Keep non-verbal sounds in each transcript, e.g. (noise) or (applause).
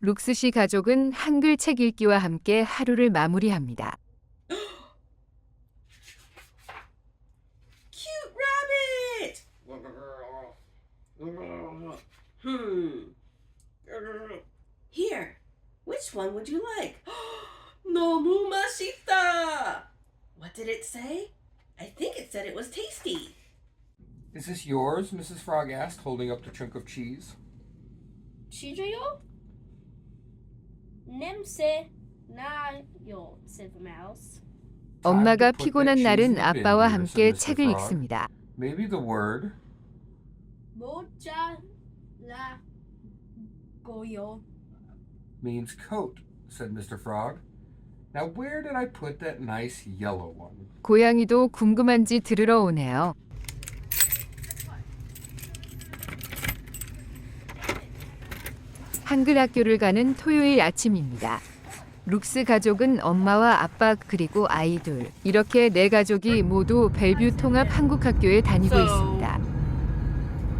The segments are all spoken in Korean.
룩스 씨 가족은 한글 책 읽기와 함께 하루를 마무리합니다. (gasps) Cute rabbit! Hmm. Here, which one would you like? (gasps) 너무 맛있다! What did it say? I think it said it was tasty. Is this yours? Mrs. Frog asked, holding up the chunk of cheese. 치즈요? 냄새 나요, said the mouse. 엄마가 피곤한 날은 아빠와 함께. 책을. 읽습니다. Maybe the word. 모자라고요. means coat, said Mr. Frog. Now, where did I put that nice yellow one? 고양이도 궁금한지 들으러 오네요. 한글 학교를 가는 토요일 아침입니다. 룩스 가족은 엄마와 아빠 그리고 아이 둘 이렇게 네 가족이 모두 벨뷰 통합 한국 학교에 다니고 있습니다.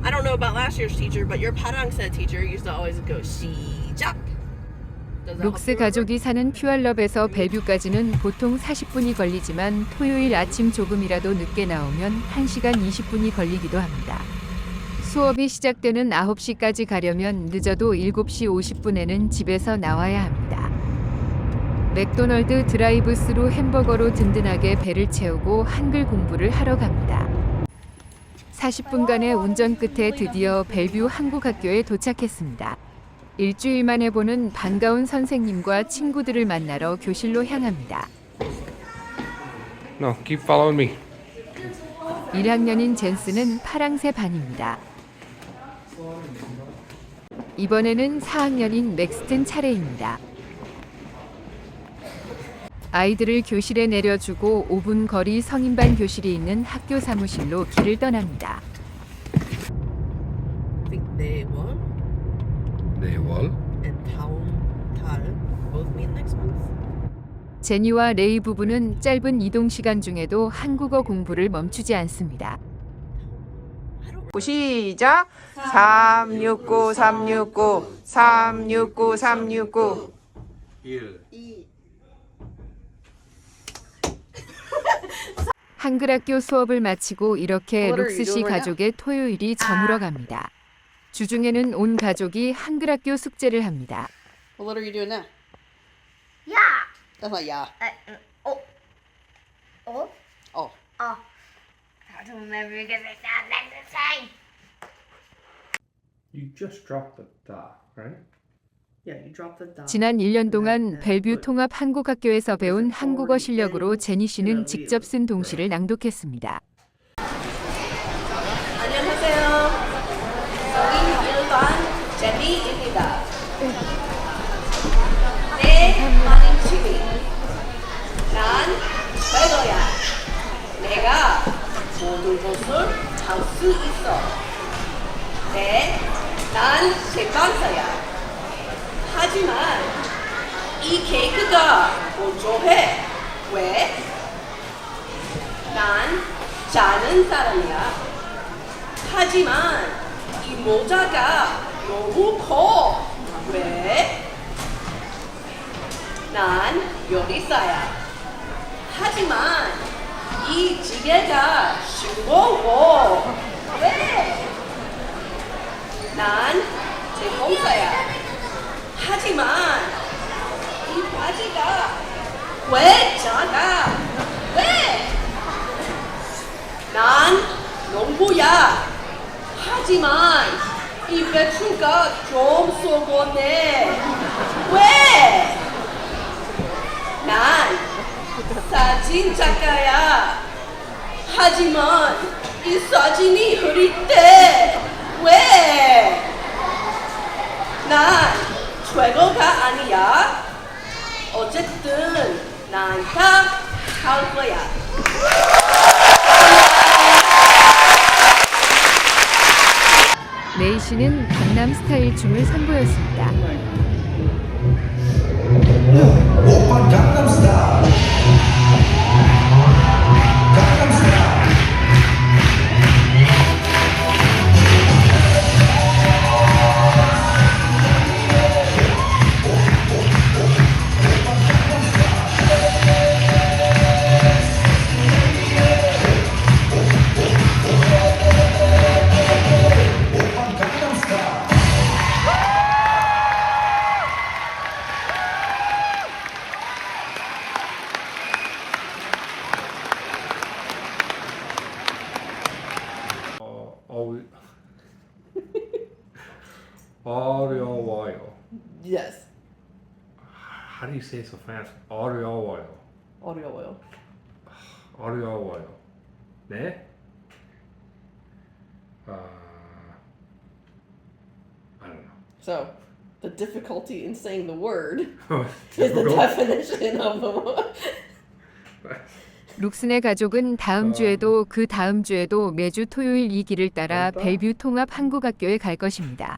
I don't know about last year's teacher, but your 파랑새 teacher used to always go 시작. You 가족이 사는 퓨알럽에서 벨뷰까지는 보통 40분이 걸리지만 토요일 아침 조금이라도 늦게 나오면 1시간 20분이 걸리기도 합니다. 수업이 시작되는 9시까지 가려면 늦어도 7시 50분에는 집에서 나와야 합니다. 맥도널드 드라이브 스루 햄버거로 든든하게 배를 채우고 한글 공부를 하러 갑니다. 40분간의 운전 끝에 드디어 벨뷰 한국학교에 도착했습니다. 일주일 만에 보는 반가운 선생님과 친구들을 만나러 교실로 향합니다. No, keep following me. 1학년인 젠스는 파랑새 반입니다. 이번에는 4학년인 맥스튼 차례입니다. 아이들을 교실에 내려주고 5분 거리 성인반 교실이 있는 학교 사무실로 길을 떠납니다. And 다음 달 both meet next month. 제니와 레이 부부는 짧은 이동 시간 중에도 한국어 공부를 멈추지 않습니다. 시작 369 369 369 369 한글 학교 수업을 마치고 이렇게 you 씨 가족의 토요일이 저물어 갑니다. 주중에는 온 가족이 한글 학교 숙제를 합니다. What are you doing now? Yeah. That's not yeah. Uh, oh. Oh. Oh. Oh. You just dropped the da, right? Yeah, you dropped the dot. 지난 1년 동안 벨뷰 통합 한국학교에서 배운 한국어 실력으로 제니 씨는 직접 쓴 동시를 낭독했습니다. 안녕하세요. 모든 것을 할수 있어. 네, 난 세관사야. 하지만 이 케이크가 보조해. 왜? 난 자는 사람이야. 하지만 이 모자가 너무 커. 왜? 난 요리사야. 하지만 이 지게가 싱거워. 왜? 난 제공사야. 하지만 이 바지가 왜 작아? 왜? 난 농부야. 하지만 이 배추가 좀 썩었네. 왜? 난 사진 작가야. 하지만 이 사진이 흐릿해. 왜? 난 최고가 아니야. 어쨌든 난다할 거야. 레이 씨는 강남 스타일 춤을 선보였습니다. 어려워요. Yes. How do you say it so fast? 어려워요. 어려워요. 어려워요. 네? Uh, I don't So, the difficulty in saying the word know. is the definition of 룩슨의 가족은 다음 주에도 그 다음 주에도 매주 토요일 이 길을 따라 벨뷰 통합 한국학교에 갈 것입니다.